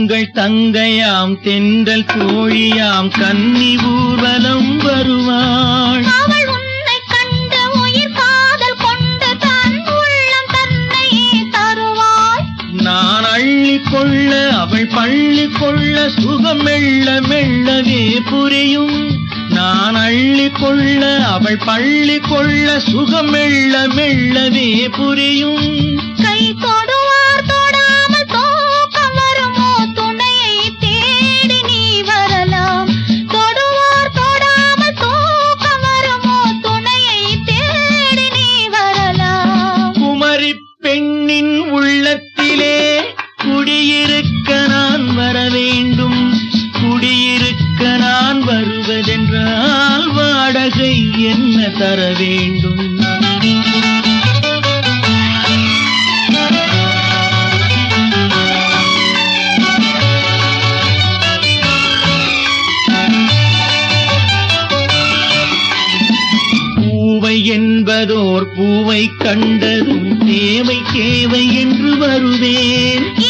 திங்கள் தங்கையாம் தென்றல் தோழியாம் கன்னி ஊர்வலம் வருவாள். நான் அள்ளி கொள்ள அவள் பள்ளி கொள்ள சுகம் மெல்ல மெல்லவே புரியும். நான் அள்ளி கொள்ள அவள் பள்ளி கொள்ள சுகம் மெல்ல மெல்லவே புரியும். என்ன தர வேண்டும்? பூவை என்பதோர் பூவை கண்டதும் தேவை தேவை என்று வருவேன்.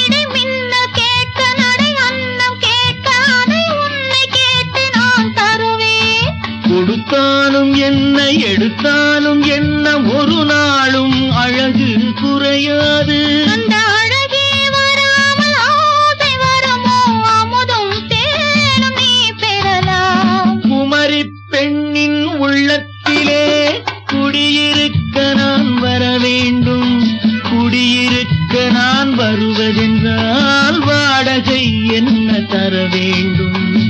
என்ன எடுத்தாலும் என்ன ஒரு நாளும் அழகு குறையாது. பெண்ணின் உள்ளத்திலே குடியிருக்க நான் வர வேண்டும். குடியிருக்க நான் வருவதென்றால் வாடகை என்ன தர வேண்டும்?